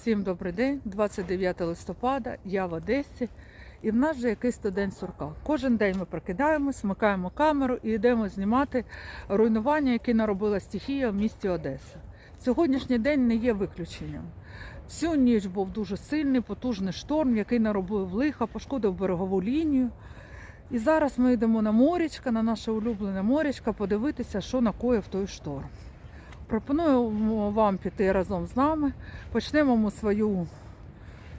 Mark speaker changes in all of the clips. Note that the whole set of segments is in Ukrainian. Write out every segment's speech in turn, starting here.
Speaker 1: Всім добрий день, 29 листопада, я в Одесі, і в нас вже якийсь день сурка. Кожен день ми прокидаємось, вмикаємо камеру і йдемо знімати руйнування, які наробила стихія в місті Одеса. Сьогоднішній день не є виключенням. Всю ніч був дуже сильний, потужний шторм, який наробив лиха, пошкодив берегову лінію. І зараз ми йдемо на морічка, на наше улюблене морічка, подивитися, що накоїв той шторм. Пропоную вам піти разом з нами. Почнемо ми свою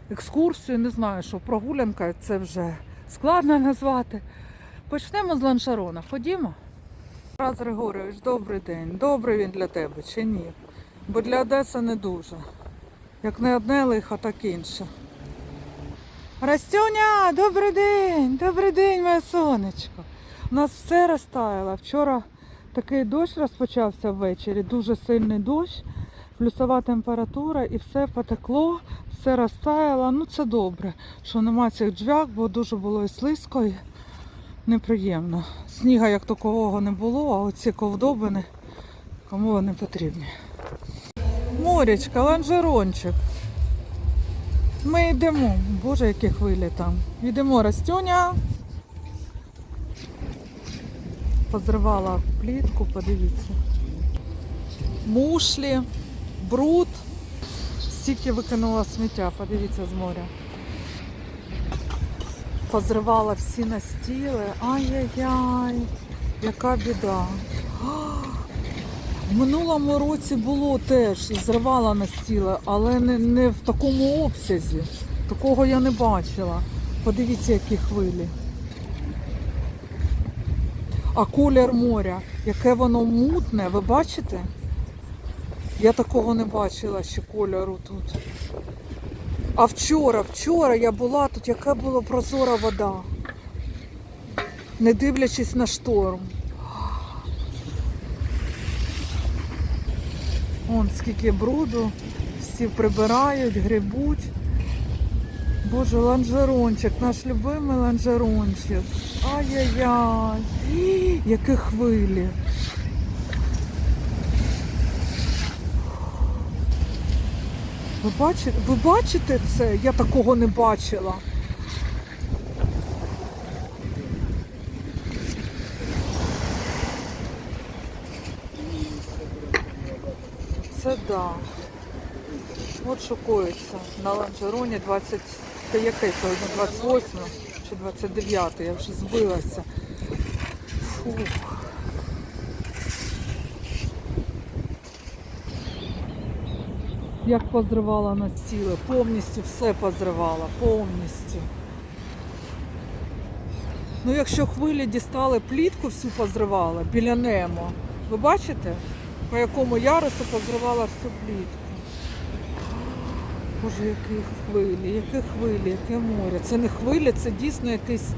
Speaker 1: екскурсію. Не знаю, що прогулянка це вже складно назвати. Почнемо з ланшарона. Ходімо. Тарас Григорович, добрий день. Добрий він для тебе чи ні? Бо для Одеси не дуже. Як не одне лихо, так інше. Растюня, добрий день, добрий день, моє сонечко. У нас все розтаяло. Вчора такий дощ розпочався ввечері, дуже сильний дощ, плюсова температура і все потекло, все розтаяло. Ну це добре, що нема цих джвяк, бо дуже було і слизько, і неприємно. Сніга як такового не було, а оці ковдобини кому вони потрібні. Морячка, ланжерончик. Ми йдемо. Боже, які хвилі там. Йдемо, Растюня. Позривала плітку, подивіться. Мушлі, бруд. Стільки викинула сміття, подивіться з моря. Позривала всі настіли. Ай-яй-яй, яка біда. В минулому році було теж зривала настіли, але не, не в такому обсязі. Такого я не бачила. Подивіться, які хвилі. А колір моря, яке воно мутне, ви бачите? Я такого не бачила ще кольору тут. А вчора, вчора я була тут, яка була прозора вода. Не дивлячись на шторм. Вон скільки бруду, всі прибирають, грибуть. Боже, ланжерончик, наш любимий ланжерончик. Ай-яй-яй, які хвилі. Ви бачите, ви бачите це? Я такого не бачила. Це да. От шокується на ланжероні 20. Це яке сьогодні? 28 чи 29, я вже збилася. Фух. Як позривала на стіли, повністю все позривала, повністю. Ну, якщо хвилі дістали плітку, всю позривала біля Немо. Ви бачите, по якому ярусу позривала всю плітку? Боже, які хвилі, які хвилі, яке море. Це не хвиля, це дійсно якийсь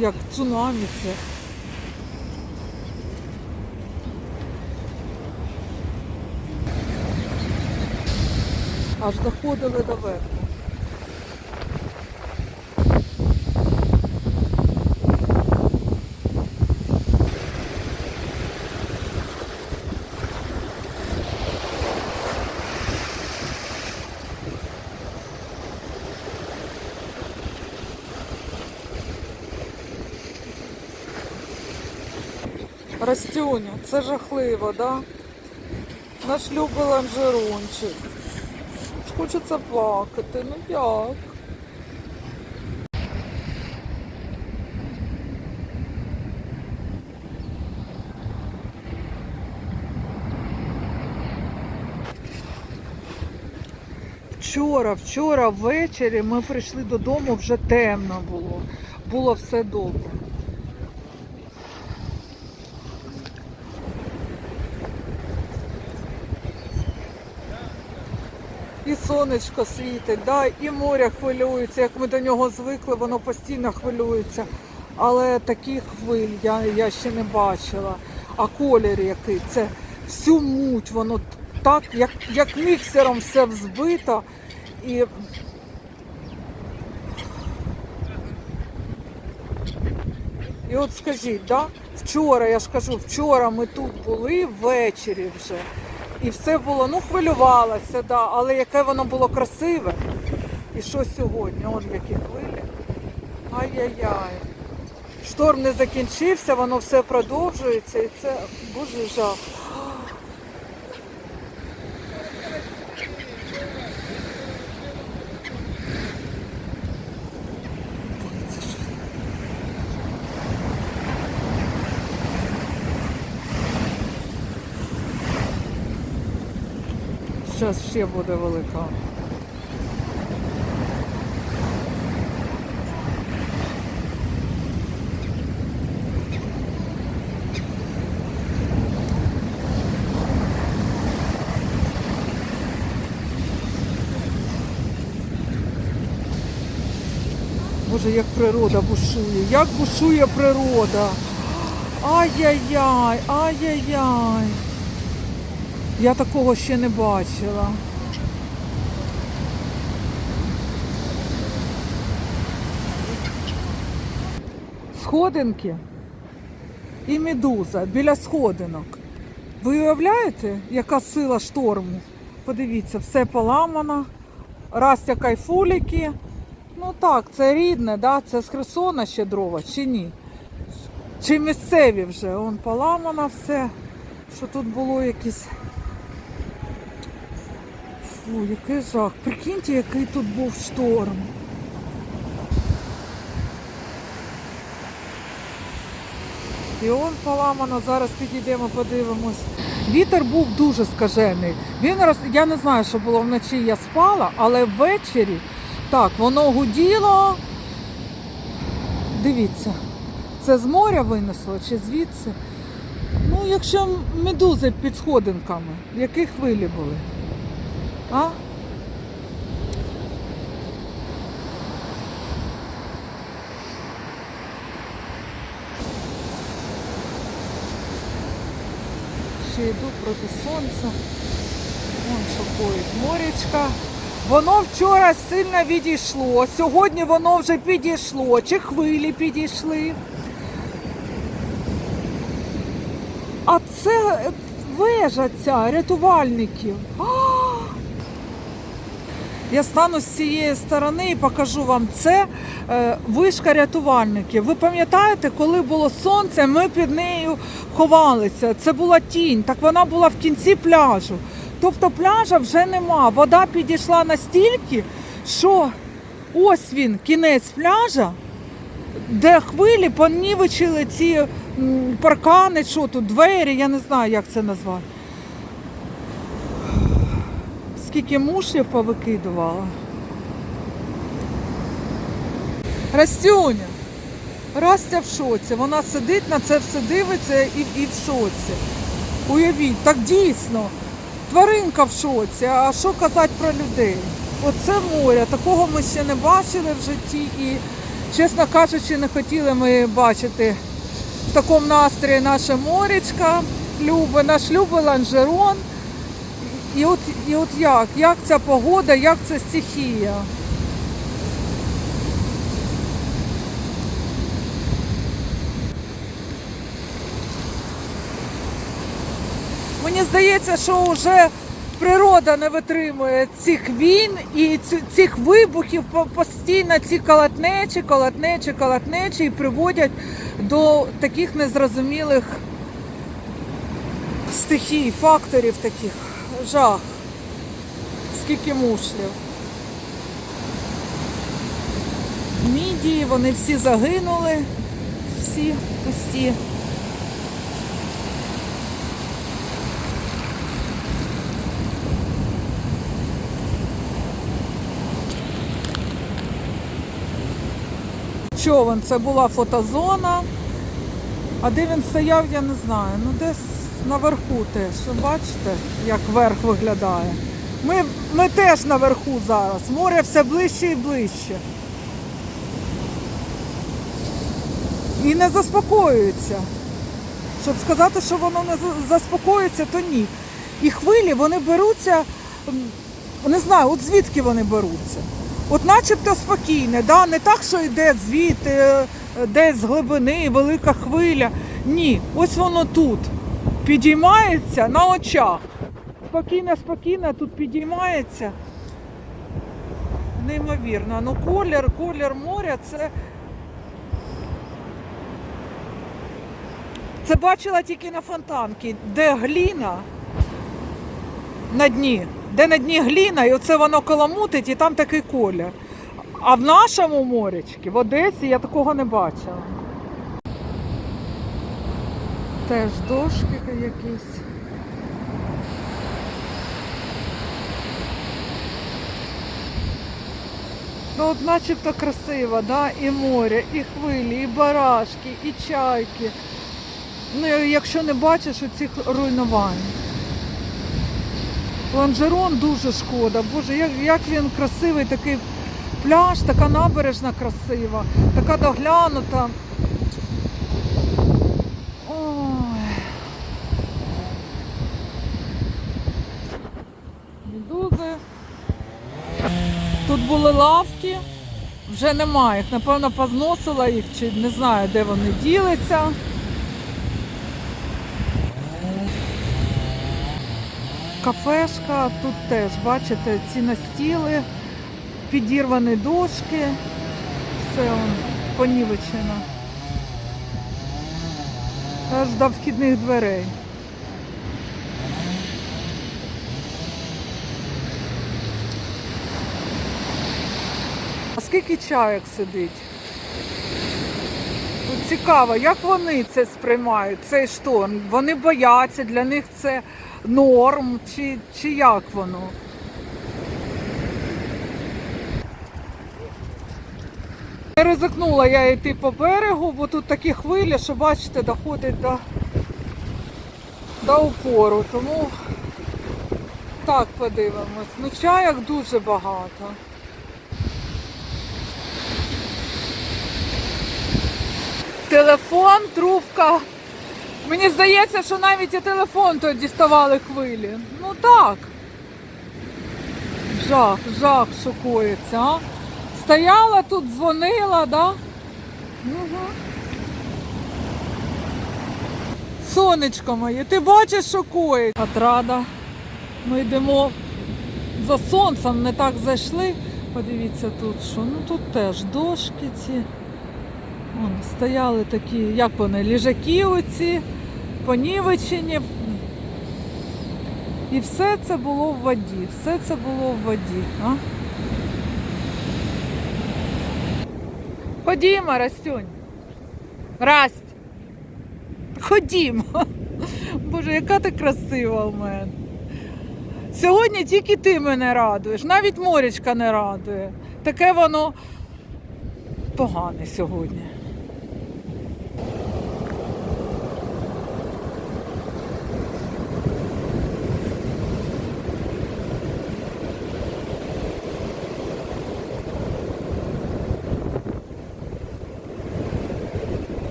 Speaker 1: як цунамі. Це. Аж доходили до верху. Растюня, це жахливо, да? Наш любий ланжерончик. Хочеться плакати, ну як? Вчора, вчора ввечері ми прийшли додому, вже темно було. Було все добре. І сонечко світить, да, і море хвилюється. Як ми до нього звикли, воно постійно хвилюється. Але таких хвиль я, я ще не бачила. А колір який, це всю муть, воно так, як, як міксером все взбито. І І от скажіть, да? вчора, я ж кажу, вчора ми тут були ввечері вже. І все було, ну хвилювалася, да, але яке воно було красиве. І що сьогодні? Он які хвилі. Ай-яй-яй. Шторм не закінчився, воно все продовжується і це боже жах. Зараз ще буде велика. Боже, як природа бушує, як бушує природа. Ай-яй-яй, ай-яй-яй. Я такого ще не бачила. Сходинки і медуза біля сходинок. Ви уявляєте, яка сила шторму? Подивіться, все поламано, Растя кайфуліки. Ну так, це рідне, да? це з Херсона ще дрова, чи ні? Чи місцеві вже? Он поламано все, що тут було якісь. Фу, який жах. Прикиньте, який тут був шторм. І он поламано, зараз підійдемо, подивимось. Вітер був дуже скажений. Він роз... Я не знаю, що було вночі, я спала, але ввечері так, воно гуділо. Дивіться, це з моря винесло чи звідси? Ну, якщо медузи під сходинками, які хвилі були? А? Ще йду проти сонця. Вон шокують морячка. Воно вчора сильно відійшло. Сьогодні воно вже підійшло. Чи хвилі підійшли. А це вежа ця рятувальників. А! Я стану з цієї сторони і покажу вам це е, вишка рятувальників. Ви пам'ятаєте, коли було сонце, ми під нею ховалися. Це була тінь, так вона була в кінці пляжу. Тобто пляжа вже нема. Вода підійшла настільки, що ось він, кінець пляжа, де хвилі понівечили ці паркани, що тут, двері, я не знаю, як це назвати. Скільки мушлів повикидувала. Растюня. Растя в шоці. Вона сидить на це все дивиться і, і в шоці. Уявіть, так дійсно. Тваринка в шоці, а що казати про людей? Оце море, такого ми ще не бачили в житті і, чесно кажучи, не хотіли ми бачити в такому настрої наше морячка, любе, наш любий ланжерон. І от, і от як? Як ця погода, як ця стихія? Мені здається, що вже природа не витримує цих війн і цих вибухів постійно ці колотнечі, колотнечі, колотнечі і приводять до таких незрозумілих стихій, факторів таких. Жах. Скільки мушлів. Мідії, вони всі загинули, всі пусті. Човен, це була фотозона. А де він стояв, я не знаю. Ну десь наверху теж. Бачите, як верх виглядає. Ми, ми теж наверху зараз. Море все ближче і ближче. І не заспокоюється. Щоб сказати, що воно не за- заспокоїться, то ні. І хвилі вони беруться, не знаю, от звідки вони беруться. От начебто спокійне, да? не так, що йде звідти, е, десь з глибини, велика хвиля. Ні, ось воно тут підіймається на очах. спокійно, спокійно, тут підіймається. Неймовірно. Ну колір, колір моря це. Це бачила тільки на фонтанці, де гліна на дні, де на дні гліна, і оце воно коломутить, і там такий колір. А в нашому морячці, в Одесі, я такого не бачила. Теж дошки якісь. Ну от начебто красиво, да? і море, і хвилі, і барашки, і чайки. Ну, якщо не бачиш оцих руйнувань. Ланжерон дуже шкода. Боже, як, як він красивий, такий пляж, така набережна красива, така доглянута. Ой. Медузи. Тут були лавки, вже немає їх. Напевно, позносила їх, чи не знаю, де вони ділися. Кафешка, тут теж, бачите, ці настіли, підірвані дошки, все он, понівечено. Аж до вхідних дверей. Скільки чайок сидить? От Цікаво, як вони це сприймають, цей шторм? Вони бояться, для них це норм, чи, чи як воно? Не ризикнула я йти по берегу, бо тут такі хвилі, що бачите, доходить до, до упору. Тому так подивимось. Ну чайок дуже багато. Телефон, трубка. Мені здається, що навіть і телефон то діставали хвилі. Ну так. Жах, жах шокується, а? Стояла тут, дзвонила, да? Угу. Сонечко моє, ти бачиш, коїть? Отрада. Ми йдемо за сонцем, не так зайшли. Подивіться тут, що ну тут теж дошки ці. Вон, стояли такі, як вони, ліжаки оці, понівечені. І все це було в воді. Все це було в воді. А? Ходімо, Растюнь. Расть. Ходімо. Боже, яка ти красива у мене. Сьогодні тільки ти мене радуєш, навіть морячка не радує. Таке воно погане сьогодні.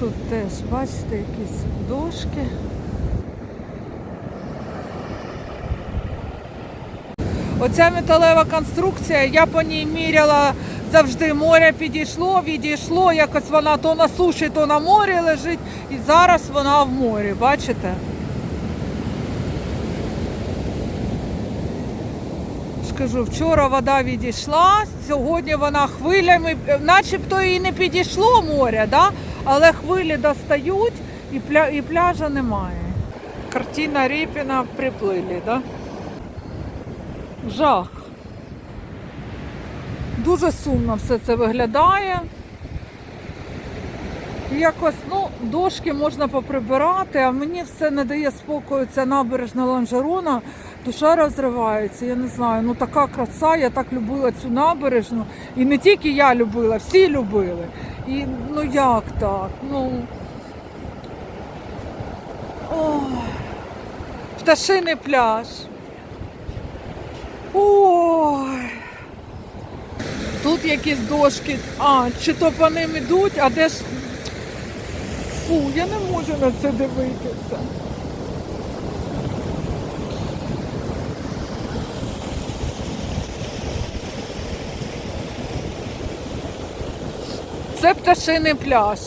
Speaker 1: Тут теж, бачите, якісь дошки. Оця металева конструкція, я по ній міряла завжди море підійшло, відійшло, якось вона то на суші, то на морі лежить. І зараз вона в морі, бачите? кажу, вчора вода відійшла, сьогодні вона хвилями, начебто і не підійшло море, да? Але хвилі достають і, пля, і пляжа немає. Картина Ріпіна приплилі, да? Жах. Дуже сумно все це виглядає. Якось, ну, дошки можна поприбирати, а мені все не дає спокою ця набережна ланжерона. Душа розривається, я не знаю. Ну така краса, я так любила цю набережну. І не тільки я любила, всі любили. І ну як так? Ну. О, Пташиний пляж. Ой. Тут якісь дошки. А, чи то по ним ідуть, а де ж. Фу, я не можу на це дивитися. Це пташиний пляж.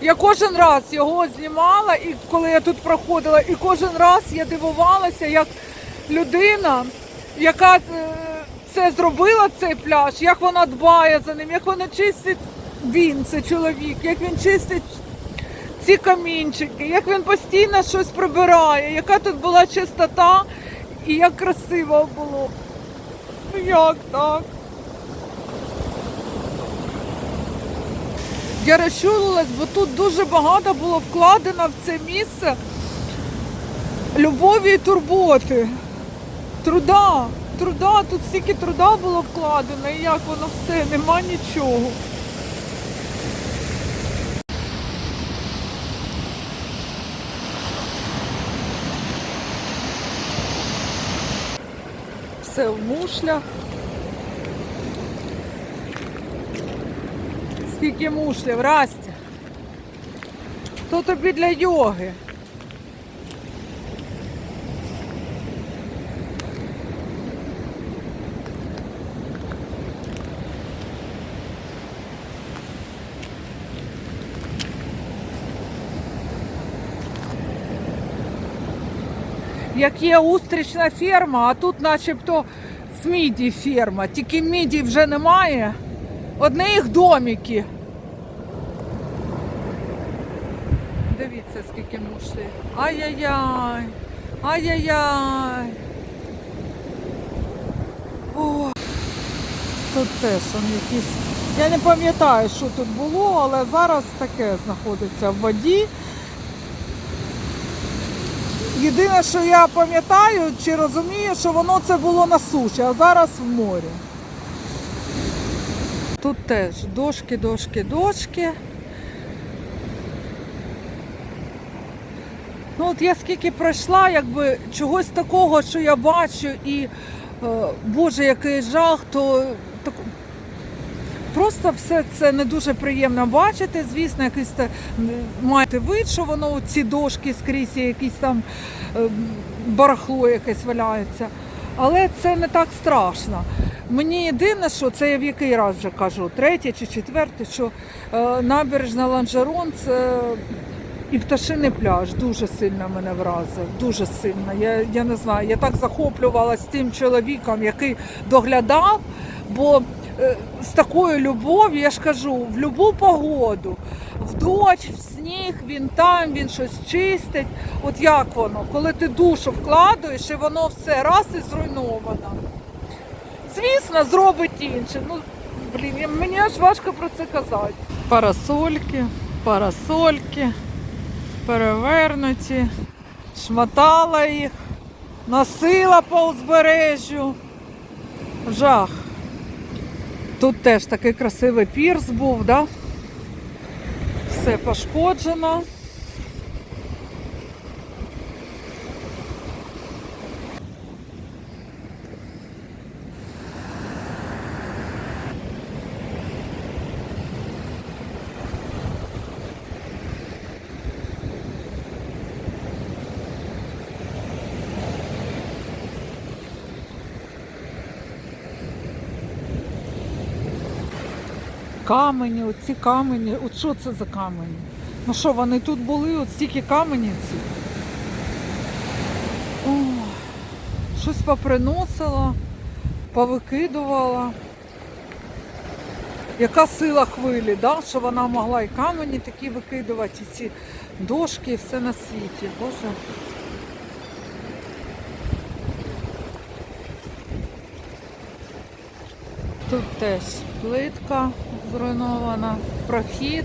Speaker 1: Я кожен раз його знімала, і коли я тут проходила, і кожен раз я дивувалася, як людина, яка е, це зробила цей пляж, як вона дбає за ним, як вона чистить він, це чоловік, як він чистить ці камінчики, як він постійно щось прибирає, яка тут була чистота і як красиво було. Ну, Як так? Я розчулилась, бо тут дуже багато було вкладено в це місце любові і турботи. Труда, труда, тут стільки труда було вкладено, і як воно все, нема нічого. Все в мушлях. Скільки мушлів, Растя. То тобі для йоги. Як є устрічна ферма, а тут начебто з міді ферма. Тільки міді вже немає. Одне їх домики. Дивіться, скільки мушлі. Ай-яй-яй. Ай-яй-яй. Тут теж он якісь. Я не пам'ятаю, що тут було, але зараз таке знаходиться в воді. Єдине, що я пам'ятаю чи розумію, що воно це було на суші, а зараз в морі. Тут теж дошки, дошки, дошки. Ну от я скільки пройшла, якби чогось такого, що я бачу, і е, Боже, який жах, то так, просто все це не дуже приємно бачити. Звісно, якийсь те, маєте вид, що воно ці дошки скрізь, якісь там е, барахло якесь валяється. Але це не так страшно. Мені єдине, що це я в який раз вже кажу, третє чи четверте, що е, набережна Ланжерон це і пташиний пляж дуже сильно мене вразив. Дуже сильно. Я, я не знаю, я так захоплювалася тим чоловіком, який доглядав, бо з такою любов'ю, я ж кажу, в будь-яку погоду, в дощ, в сніг, він там, він щось чистить. От як воно, коли ти душу вкладаєш і воно все раз і зруйновано. Звісно, зробить інше. Ну, блін, мені аж важко про це казати. Парасольки, парасольки, перевернуті, шмотала їх, носила по узбережжю. Жах. Тут теж такий красивий пірс був, да? Все пошкоджено. Камені, оці камені. От що це за камені? Ну що, вони тут були, от стільки каменів. О, щось поприносила, повикидувала. Яка сила хвилі, да? що вона могла і камені такі викидувати, і ці дошки, і все на світі. Боже. Тут теж плитка зруйнована, прохід.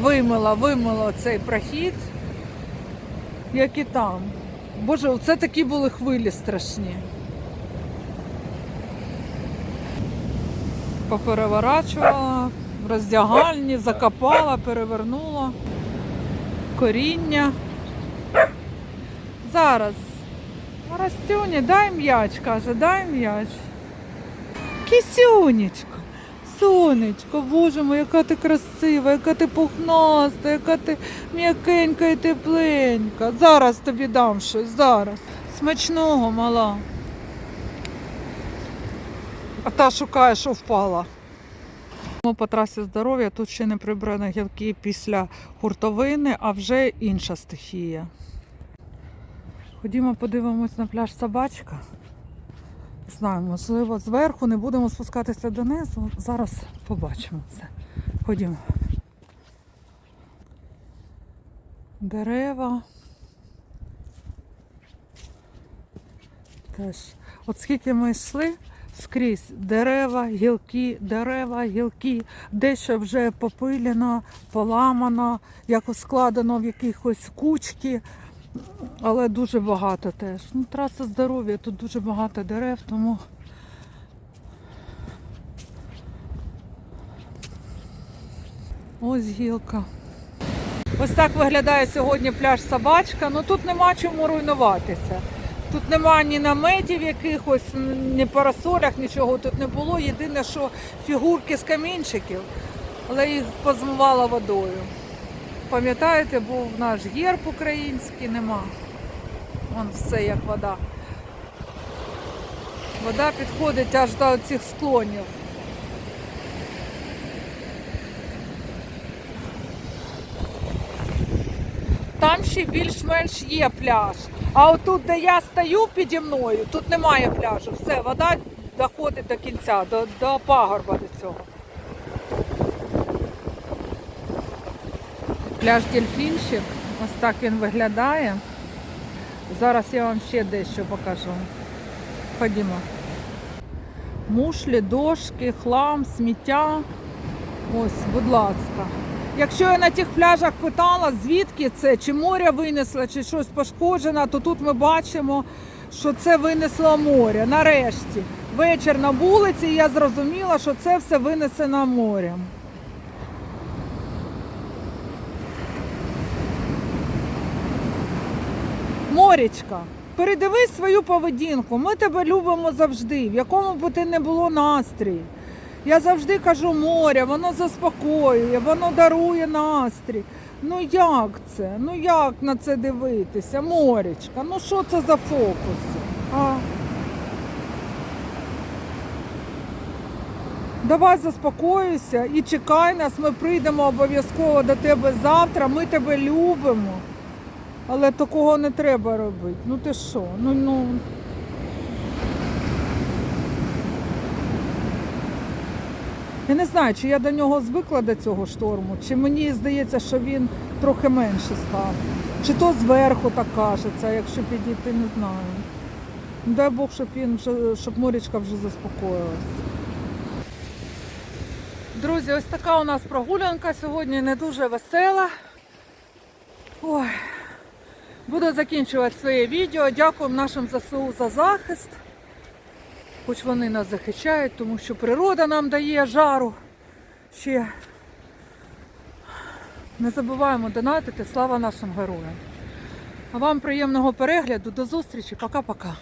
Speaker 1: Вимила, вимила цей прохід, як і там. Боже, оце такі були хвилі страшні. Попереворачувала, в роздягальні, закопала, перевернула. Коріння. Зараз. Растюні, дай м'яч, каже, дай м'яч. Кисюнечко, сонечко, боже мой, яка ти красива, яка ти пухнаста, яка ти м'якенька і тепленька. Зараз тобі дам щось, зараз. Смачного мала. А та шукає, що впала. Ну, По трасі здоров'я тут ще не прибрані гілки після хуртовини, а вже інша стихія. Ходімо, подивимось на пляж собачка. Знаю, можливо, зверху не будемо спускатися донизу. Зараз побачимо це. Ходімо. Дерева. Теж. От скільки ми йшли, скрізь дерева, гілки, дерева, гілки, дещо вже попилено, поламано, якось складено в якихось кучки, але дуже багато теж. Ну, траса здоров'я, тут дуже багато дерев, тому. Ось гілка. Ось так виглядає сьогодні пляж Собачка. Ну тут нема чому руйнуватися. Тут нема ні наметів якихось, ні парасолях, нічого тут не було. Єдине, що фігурки з камінчиків, але їх позмивала водою. Пам'ятаєте, був наш герб український, нема. Вон все як вода. Вода підходить аж до цих склонів. Там ще більш-менш є пляж. А отут, де я стою піді мною, тут немає пляжу. Все, вода доходить до кінця, до, до пагорба до цього. Пляж дельфінчик. Ось так він виглядає. Зараз я вам ще дещо покажу. Ходімо. Мушлі, дошки, хлам, сміття. Ось, будь ласка. Якщо я на тих пляжах питала, звідки це, чи море винесло, чи щось пошкоджено, то тут ми бачимо, що це винесло море. Нарешті. Вечір на вулиці, і я зрозуміла, що це все винесено морем. Морічка, передивись свою поведінку. Ми тебе любимо завжди, в якому б ти не було настрій. Я завжди кажу море, воно заспокоює, воно дарує настрій. Ну як це? Ну як на це дивитися? Моречка, ну що це за фокуси? А? Давай заспокоюйся і чекай нас, ми прийдемо обов'язково до тебе завтра, ми тебе любимо. Але такого не треба робити. Ну ти що? Ну, ну. Я не знаю, чи я до нього звикла до цього шторму, чи мені здається, що він трохи менше став. Чи то зверху так кажеться, якщо підійти, не знаю. Ну, Дай Бог, щоб він вже, щоб морячка вже заспокоїлась. Друзі, ось така у нас прогулянка сьогодні не дуже весела. Ой. Буду закінчувати своє відео. Дякую нашим ЗСУ за захист. Хоч вони нас захищають, тому що природа нам дає жару. Ще не забуваємо донатити. Слава нашим героям. А вам приємного перегляду. До зустрічі. Пока-пока.